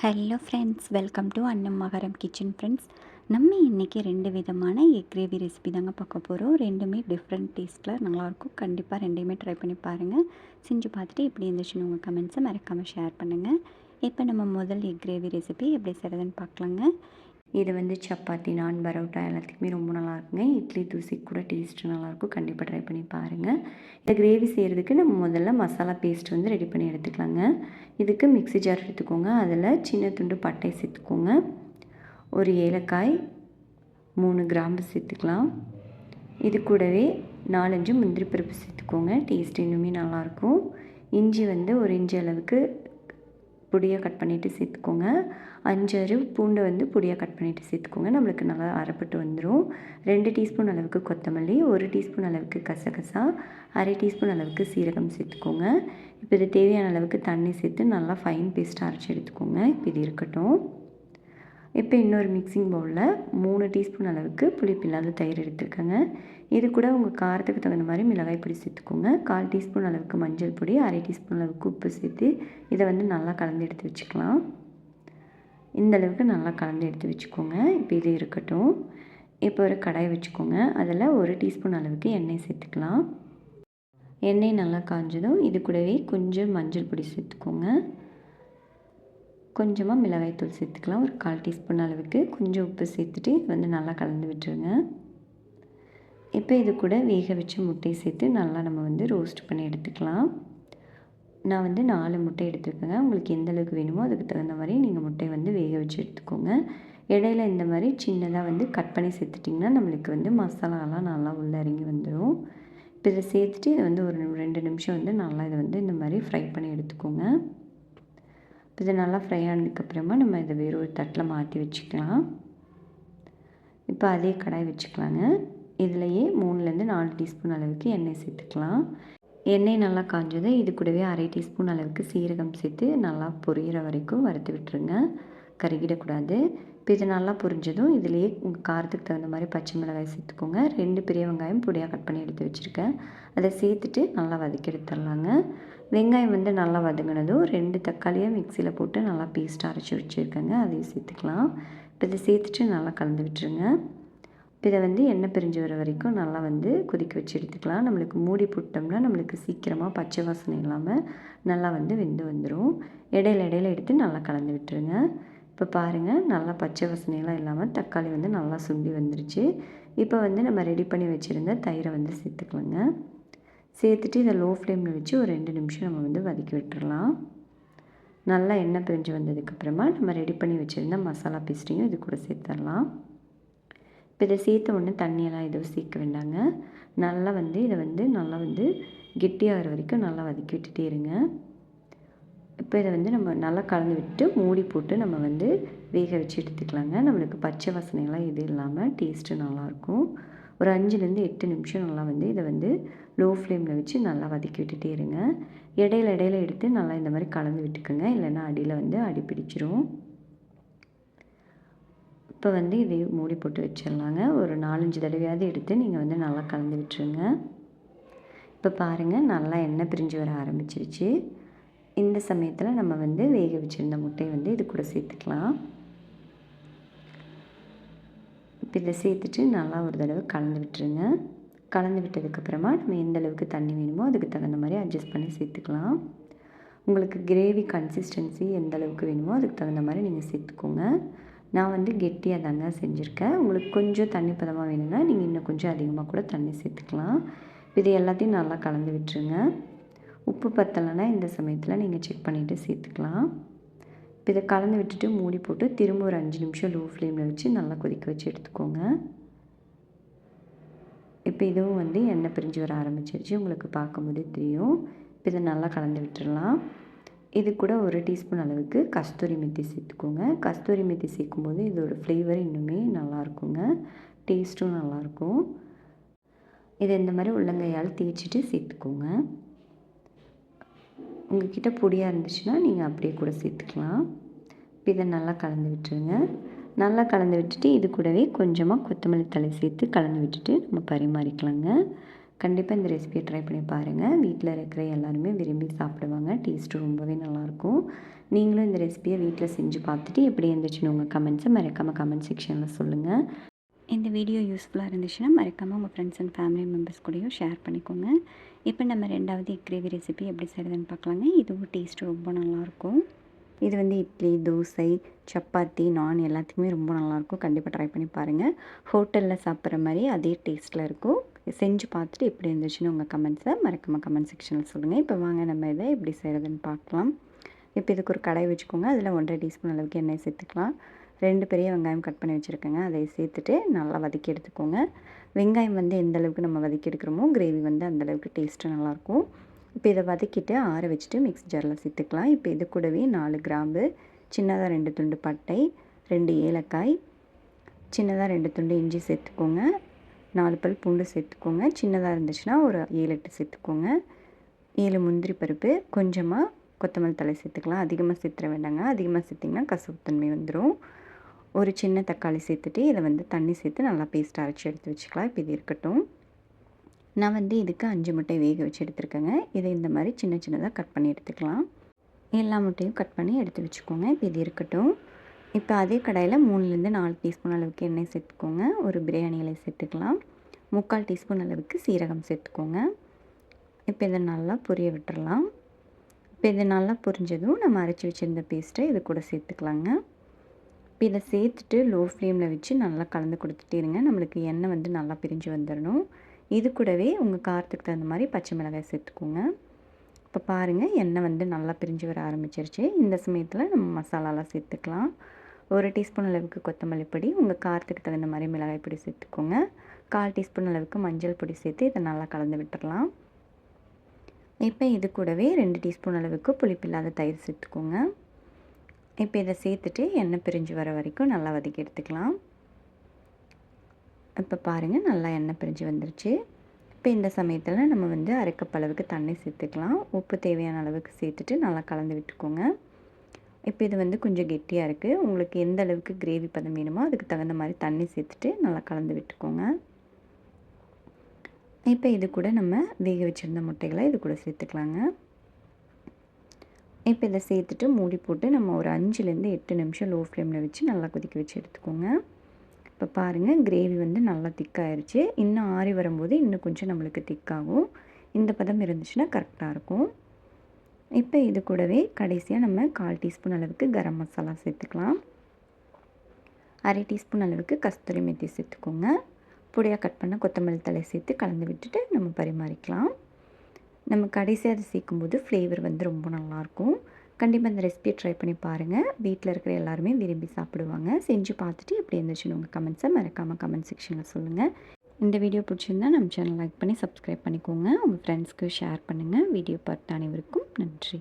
Hello friends welcome to அன்னம் மகரம் kitchen friends நம்ம இன்றைக்கி ரெண்டு விதமான எக் கிரேவி ரெசிபி தாங்க பார்க்க போகிறோம் ரெண்டுமே டிஃப்ரெண்ட் டேஸ்ட்டில் நல்லாயிருக்கும். கண்டிப்பாக ரெண்டையுமே ட்ரை பண்ணி பாருங்கள் செஞ்சு பார்த்துட்டு எப்படி இருந்துச்சுன்னு உங்கள் கமெண்ட்ஸை மறக்காமல் ஷேர் பண்ணுங்கள் இப்போ நம்ம முதல் எக் கிரேவி ரெசிபி எப்படி செய்கிறதுன்னு பார்க்கலாங்க. இது வந்து சப்பாத்தி நான் பரோட்டா எல்லாத்துக்குமே ரொம்ப நல்லாயிருக்குங்க. இட்லி தூசி கூட டேஸ்ட்டு நல்லாயிருக்கும். கண்டிப்பாக ட்ரை பண்ணி பாருங்கள் இந்த கிரேவி செய்கிறதுக்கு நம்ம முதல்ல மசாலா பேஸ்ட் வந்து ரெடி பண்ணி எடுத்துக்கலாங்க. இதுக்கு மிக்ஸி ஜார் எடுத்துக்கோங்க. அதில் சின்ன துண்டு பட்டை சேர்த்துக்கோங்க. ஒரு ஏலக்காய் மூணு கிராம்பு சேர்த்துக்கலாம். இது கூடவே நாலஞ்சு முந்திரி பருப்பு சேர்த்துக்கோங்க. டேஸ்ட் இன்னுமே நல்லாயிருக்கும். இஞ்சி வந்து ஒரு இஞ்சி அளவுக்கு பொடியாக கட் பண்ணிவிட்டு சேர்த்துக்கோங்க. அஞ்சு பூண்டை வந்து பொடியாக கட் பண்ணிவிட்டு சேர்த்துக்கோங்க. நம்மளுக்கு நல்லா அரைப்பட்டு வந்துடும் ரெண்டு டீஸ்பூன் அளவுக்கு கொத்தமல்லி ஒரு டீஸ்பூன் அளவுக்கு கசகசா அரை டீஸ்பூன் அளவுக்கு சீரகம் சேர்த்துக்கோங்க. இப்போ இது தேவையான அளவுக்கு தண்ணி சேர்த்து நல்லா ஃபைன் பேஸ்ட்டாக அரைச்சி எடுத்துக்கோங்க. இப்போ இது இருக்கட்டும். இப்போ இன்னொரு மிக்சிங் பவுலில் மூணு டீஸ்பூன் அளவுக்கு புளிப்பில்லாத தயிர் எடுத்துருக்கேங்க. இது கூட உங்கள் காரத்துக்கு தகுந்த மாதிரி மிளகாய் பொடி சேர்த்துக்கோங்க. கால் டீஸ்பூன் அளவுக்கு மஞ்சள் பொடி அரை டீஸ்பூன் அளவுக்கு உப்பு சேர்த்து இதை வந்து நல்லா கலந்து எடுத்து வச்சுக்கலாம். இந்த அளவுக்கு நல்லா கலந்து எடுத்து வச்சுக்கோங்க. இப்போ இது இருக்கட்டும். இப்போ ஒரு கடாய் வச்சுக்கோங்க. அதில் ஒரு டீஸ்பூன் அளவுக்கு எண்ணெய் சேர்த்துக்கலாம். எண்ணெய் நல்லா காஞ்சதும் இது கூடவே கொஞ்சம் மஞ்சள் பொடி சேர்த்துக்கோங்க. கொஞ்சமாக மிளகாய்த்தூள் சேர்த்துக்கலாம். ஒரு கால் டீஸ்பூன் அளவுக்கு கொஞ்சம் உப்பு சேர்த்துட்டு இது வந்து நல்லா கலந்து விட்டுருங்க. இப்போ இது கூட வேக வச்ச முட்டையை சேர்த்து நல்லா நம்ம வந்து ரோஸ்ட் பண்ணி எடுத்துக்கலாம். நான் வந்து நாலு முட்டை எடுத்துருக்கேங்க. உங்களுக்கு எந்த அளவுக்கு வேணுமோ அதுக்கு தகுந்த மாதிரி நீங்கள் முட்டையை வந்து வேக வச்சு எடுத்துக்கோங்க. இடையில இந்த மாதிரி சின்னதாக வந்து கட் பண்ணி சேர்த்துட்டிங்கன்னா நம்மளுக்கு வந்து மசாலாலாம் நல்லா உள்ளே இறங்கி வந்துடும் இப்போ இதை சேர்த்துட்டு இதை வந்து ஒரு ரெண்டு நிமிஷம் வந்து நல்லா இதை வந்து இந்த மாதிரி ஃப்ரை பண்ணி எடுத்துக்கோங்க. இது நல்லா ஃப்ரை ஆனதுக்கப்புறமா நம்ம இதை வேறு ஒரு தட்டில் மாற்றி வச்சுக்கலாம். இப்போ அதே கடாய் வச்சுக்கலாங்க. இதுலையே மூணுலேருந்து நாலு டீஸ்பூன் அளவுக்கு எண்ணெய் சேர்த்துக்கலாம். எண்ணெய் நல்லா காஞ்சது இது கூடவே அரை டீஸ்பூன் அளவுக்கு சீரகம் சேர்த்து நல்லா பொரியிற வரைக்கும் வறுத்து விட்டுருங்க. கருகிடக்கூடாது. இப்போ இது நல்லா பொரிஞ்சதும் இதுலேயே உங்கள் காரத்துக்கு தகுந்த மாதிரி பச்சை மிளகாய் சேர்த்துக்கோங்க. ரெண்டு பெரிய வெங்காயம் பொடியாக கட் பண்ணி எடுத்து வச்சுருக்கேன். அதை சேர்த்துட்டு நல்லா வதக்கி எடுத்துடலாங்க. வெங்காயம் வந்து நல்லா வதங்கினதும் ரெண்டு தக்காளியை மிக்சியில் போட்டு நல்லா பேஸ்ட்டாக அரைச்சி வச்சுருக்கேங்க. அதையும் சேர்த்துக்கலாம். இப்போ இதை சேர்த்துட்டு நல்லா கலந்து விட்டுருங்க. இப்போ இதை வந்து எண்ணெய் பிரிஞ்சு வர வரைக்கும் நல்லா வந்து கொதிக்க வச்சு எடுத்துக்கலாம். நம்மளுக்கு மூடி போட்டோம்னா நம்மளுக்கு சீக்கிரமாக பச்சை வாசனை இல்லாமல் நல்லா வந்து வெந்து வந்துடும் இடையில இடையில எடுத்து நல்லா கலந்து விட்டுருங்க. இப்போ பாருங்கள் நல்லா பச்சை வாசனையெல்லாம் இல்லாமல் தக்காளி வந்து நல்லா சுண்டி வந்துருச்சு. இப்போ வந்து நம்ம ரெடி பண்ணி வச்சுருந்த தயிரை வந்து சேர்த்துக்கலாங்க. சேர்த்துட்டு இதை லோ ஃப்ளேமில் வச்சு ஒரு ரெண்டு நிமிஷம் நம்ம வந்து வதக்கி விட்டுடலாம் நல்லா எண்ணெய் பிரிஞ்சு வந்ததுக்கப்புறமா நம்ம ரெடி பண்ணி வச்சுருந்த மசாலா பேஸ்ட்டையும் இது கூட சேர்த்துடலாம். இப்போ இதை சேர்த்த உடனே தண்ணியெல்லாம் எதுவும் சேர்க்க வேண்டாங்க. நல்லா வந்து இதை வந்து நல்லா வந்து கெட்டியாகிற வரைக்கும் நல்லா வதக்கி விட்டுட்டே இருங்க. இப்போ இதை வந்து நம்ம நல்லா கலந்து விட்டு மூடி போட்டு நம்ம வந்து வேக வச்சு எடுத்துக்கலாங்க. நம்மளுக்கு பச்சை வாசனையெல்லாம் எதுவும் இல்லாமல் டேஸ்ட்டு நல்லாயிருக்கும் ஒரு அஞ்சுலேருந்து எட்டு நிமிஷம் நல்லா வந்து இதை வந்து லோ ஃப்ளேமில் வச்சு நல்லா வதக்கி விட்டுட்டே இருங்க. இடையில இடையில எடுத்து நல்லா இந்த மாதிரி கலந்து விட்டுக்கோங்க. இல்லைன்னா அடியில் வந்து அடி பிடிச்சிரும். இப்போ வந்து இதை மூடி போட்டு வச்சிடலாங்க. ஒரு நாலஞ்சு தடவையாவது எடுத்து நீங்கள் வந்து நல்லா கலந்து விட்டுருங்க. இப்போ பாருங்கள் நல்லா எண்ணெய் பிரிஞ்சு வர ஆரம்பிச்சிருச்சு. இந்த சமயத்தில் நம்ம வந்து வேக வச்சுருந்த முட்டையை வந்து இது கூட சேர்த்துக்கலாம். இப்போ இதை சேர்த்துட்டு நல்லா ஒரு தடவை கலந்து விட்டுருங்க. கலந்து விட்டதுக்கப்புறமா நம்ம எந்த அளவுக்கு தண்ணி வேணுமோ அதுக்கு தகுந்த மாதிரி அட்ஜஸ்ட் பண்ணி சேர்த்துக்கலாம். உங்களுக்கு கிரேவி கன்சிஸ்டன்சி எந்த அளவுக்கு வேணுமோ அதுக்கு தகுந்த மாதிரி நீங்கள் சேர்த்துக்கோங்க. நான் வந்து கெட்டியாக தாங்க செஞ்சுருக்கேன். உங்களுக்கு கொஞ்சம் தண்ணி பதமாக வேணும்னா நீங்கள் இன்னும் கொஞ்சம் அதிகமாக கூட தண்ணி சேர்த்துக்கலாம். இது எல்லாத்தையும் நல்லா கலந்து விட்டுருங்க. உப்பு பத்தலைன்னா இந்த சமயத்தில் நீங்கள் செக் பண்ணிவிட்டு சேர்த்துக்கலாம். இப்போ இதை கலந்து விட்டுட்டு மூடி போட்டு திரும்ப ஒரு அஞ்சு நிமிஷம் லோ ஃப்ளேமில் வச்சு நல்லா கொதிக்க வச்சு எடுத்துக்கோங்க. இப்போ இதுவும் வந்து எண்ணெய் பிரிஞ்சு வர ஆரம்பிச்சிருச்சு. உங்களுக்கு பார்க்கும்போதே தெரியும். இப்போ இதை நல்லா கலந்து விட்டுடலாம் இது கூட ஒரு டீஸ்பூன் அளவுக்கு கஸ்தூரி மெத்தி சேர்த்துக்கோங்க. கஸ்தூரி மெத்தி சேர்க்கும்போது இதோட ஃப்ளேவர் இன்னுமே நல்லாயிருக்குங்க. டேஸ்ட்டும் நல்லாயிருக்கும். இதை இந்த மாதிரி உள்ளங்கையால் தேய்ச்சிட்டு சேர்த்துக்கோங்க. உங்கள்கிட்ட பொடியாக இருந்துச்சுன்னா நீங்கள் அப்படியே கூட சேர்த்துக்கலாம். இப்போ இதை நல்லா கலந்து விட்டுருங்க. நல்லா கலந்து விட்டுட்டு இது கூடவே கொஞ்சமாக கொத்தமல்லி தலை சேர்த்து கலந்து விட்டுட்டு நம்ம பரிமாறிக்கலாங்க. கண்டிப்பாக இந்த ரெசிபியை ட்ரை பண்ணி பாருங்கள் வீட்டில் இருக்கிற எல்லாருமே விரும்பி சாப்பிடுவாங்க. டேஸ்ட்டு ரொம்பவே நல்லாயிருக்கும். நீங்களும் இந்த ரெசிபியை வீட்டில் செஞ்சு பார்த்துட்டு எப்படி இருந்துச்சுன்னு உங்கள் கமெண்ட்ஸை மறக்காமல் கமெண்ட் செக்ஷனில் சொல்லுங்கள் இந்த வீடியோ யூஸ்ஃபுல்லாக இருந்துச்சுன்னா மறக்காமல் உங்கள் ஃப்ரெண்ட்ஸ் அண்ட் ஃபேமிலி மெம்பர்ஸ் கூடயும் ஷேர் பண்ணிக்கோங்க. இப்போ நம்ம ரெண்டாவது கிரேவி ரெசிபி எப்படி செய்கிறதுன்னு பார்க்கலாங்க. இதுவும் டேஸ்ட் ரொம்ப நல்லாயிருக்கும். இது வந்து இட்லி தோசை சப்பாத்தி நான் எல்லாத்துக்குமே ரொம்ப நல்லாயிருக்கும். கண்டிப்பாக ட்ரை பண்ணி பாருங்கள் ஹோட்டலில் சாப்பிட்ற மாதிரி அதே டேஸ்ட்டில் இருக்கும். செஞ்சு பார்த்துட்டு எப்படி இருந்துச்சுன்னு உங்கள் கமெண்ட்ஸை மறக்காமல் கமெண்ட் செக்ஷனில் சொல்லுங்கள் இப்போ வாங்க நம்ம இதை எப்படி செய்கிறதுன்னு பார்க்கலாம். இப்போ இதுக்கு ஒரு கடை வச்சுக்கோங்க. அதில் ஒன்றரை டீஸ்பூன் அளவுக்கு எண்ணெய் சேர்த்துக்கலாம். ரெண்டு பெரிய வெங்காயம் கட் பண்ணி வச்சுருக்கேங்க. அதை சேர்த்துட்டு நல்லா வதக்கி எடுத்துக்கோங்க. வெங்காயம் வந்து எந்த அளவுக்கு நம்ம வதக்கி எடுக்கிறோமோ கிரேவி வந்து அந்தளவுக்கு டேஸ்ட்டு நல்லாயிருக்கும் இப்போ இதை வதக்கிட்டு ஆற வச்சுட்டு மிக்ஸ் ஜாரில் சேர்த்துக்கலாம். இப்போ இது கூடவே நாலு கிராம்பு சின்னதாக ரெண்டு துண்டு பட்டை ரெண்டு ஏலக்காய் சின்னதாக ரெண்டு துண்டு இஞ்சி சேர்த்துக்கோங்க. நாலு பல் பூண்டு சேர்த்துக்கோங்க. சின்னதாக இருந்துச்சுன்னா ஒரு ஏழு எட்டு சேர்த்துக்கோங்க. ஏழு முந்திரி பருப்பு கொஞ்சமாக கொத்தமல்லி தலை சேர்த்துக்கலாம். அதிகமாக சேர்த்துற வேண்டாங்க. அதிகமாக சேர்த்திங்கன்னா கசப்புத்தன்மை வந்துடும் ஒரு சின்ன தக்காளி சேர்த்துட்டு இதை வந்து தண்ணி சேர்த்து நல்லா பேஸ்ட் அரைச்சி எடுத்து வச்சுக்கலாம். இப்போ இது இருக்கட்டும். நான் வந்து இதுக்கு அஞ்சு முட்டை வேக வச்சு எடுத்துருக்கேங்க. இதை இந்த மாதிரி சின்ன சின்னதாக கட் பண்ணி எடுத்துக்கலாம். எல்லா முட்டையும் கட் பண்ணி எடுத்து வச்சுக்கோங்க. இப்போ இது இருக்கட்டும். இப்போ அதே கடையில் மூணுலேருந்து நாலு டீஸ்பூன் அளவுக்கு எண்ணெய் சேர்த்துக்கோங்க. ஒரு பிரியாணி இலை சேர்த்துக்கலாம். முக்கால் டீஸ்பூன் அளவுக்கு சீரகம் சேர்த்துக்கோங்க. இப்போ இதை நல்லா புரிய விட்டுறலாம். இப்போ இது நல்லா புரிஞ்சதும் நம்ம அரைச்சி வச்சுருந்த பேஸ்ட்டை இது கூட சேர்த்துக்கலாங்க. இப்போ இதை சேர்த்துட்டு லோ ஃப்ளேமில் வச்சு நல்லா கலந்து கொடுத்துட்டே இருங்க. நம்மளுக்கு எண்ணெய் வந்து நல்லா பிரிஞ்சு வந்துடணும் இது கூடவே உங்கள் காரத்துக்கு தகுந்த மாதிரி பச்சை மிளகாய் சேர்த்துக்கோங்க. இப்போ பாருங்கள் எண்ணெய் வந்து நல்லா பிரிஞ்சு வர ஆரம்பிச்சிருச்சு. இந்த சமயத்தில் நம்ம மசாலாலாம் சேர்த்துக்கலாம். ஒரு டீஸ்பூன் அளவுக்கு கொத்தமல்லி பொடி உங்கள் காரத்துக்கு தகுந்த மாதிரி மிளகாய் பொடி சேர்த்துக்கோங்க. கால் டீஸ்பூன் அளவுக்கு மஞ்சள் பொடி சேர்த்து இதை நல்லா கலந்து விட்டுடலாம் இப்போ இது கூடவே ரெண்டு டீஸ்பூன் அளவுக்கு புளிப்பில்லாத தயிர் சேர்த்துக்கோங்க. இப்போ இதை சேர்த்துட்டு எண்ணெய் பிரிஞ்சு வர வரைக்கும் நல்லா வதக்கி எடுத்துக்கலாம். இப்போ பாருங்கள் நல்லா எண்ணெய் பிரிஞ்சு வந்துருச்சு. இப்போ இந்த சமயத்தில் நம்ம வந்து அரைக்கப்பளவுக்கு தண்ணி சேர்த்துக்கலாம். உப்பு தேவையான அளவுக்கு சேர்த்துட்டு நல்லா கலந்து விட்டுக்கோங்க. இப்போ இது வந்து கொஞ்சம் கெட்டியாக இருக்குது உங்களுக்கு எந்த அளவுக்கு கிரேவி பதம் வேணுமோ அதுக்கு தகுந்த மாதிரி தண்ணி சேர்த்துட்டு நல்லா கலந்து விட்டுக்கோங்க. இப்போ இது கூட நம்ம வேக வச்சுருந்த முட்டைகளை இது கூட சேர்த்துக்கலாங்க. இப்போ இதை சேர்த்துட்டு மூடி போட்டு நம்ம ஒரு அஞ்சுலேருந்து எட்டு நிமிஷம் லோ ஃப்ளேமில் வச்சு நல்லா கொதிக்க வச்சு எடுத்துக்கோங்க. இப்போ பாருங்கள் கிரேவி வந்து நல்லா திக்காயிருச்சு இன்னும் ஆறி வரும்போது இன்னும் கொஞ்சம் நம்மளுக்கு திக்காகும் இந்த பதம் இருந்துச்சுன்னா கரெக்டாக இருக்கும். இப்போ இது கூடவே கடைசியாக நம்ம கால் டீஸ்பூன் அளவுக்கு கரம் மசாலா சேர்த்துக்கலாம். அரை டீஸ்பூன் அளவுக்கு கஸ்தூரி மெத்தி சேர்த்துக்கோங்க. பொடியாக கட் பண்ண கொத்தமல்லி தலை சேர்த்து கலந்து விட்டுட்டு நம்ம பரிமாறிக்கலாம். நம்ம கடைசியாக அதை சேர்க்கும்போது ஃப்ளேவர் வந்து ரொம்ப நல்லாயிருக்கும். கண்டிப்பாக இந்த ரெசிபியை ட்ரை பண்ணி பாருங்கள் வீட்டில் இருக்கிற எல்லாருமே விரும்பி சாப்பிடுவாங்க. செஞ்சு பார்த்துட்டு எப்படி இருந்துச்சுன்னு உங்கள் கமெண்ட்ஸை மறக்காமல் கமெண்ட் செக்ஷனில் சொல்லுங்கள் இந்த வீடியோ பிடிச்சிருந்தா நம்ம சேனல் லைக் பண்ணி சப்ஸ்கிரைப் பண்ணிக்கோங்க. உங்கள் ஃப்ரெண்ட்ஸ்க்கு ஷேர் பண்ணுங்கள் வீடியோ பார்த்த அனைவருக்கும் நன்றி.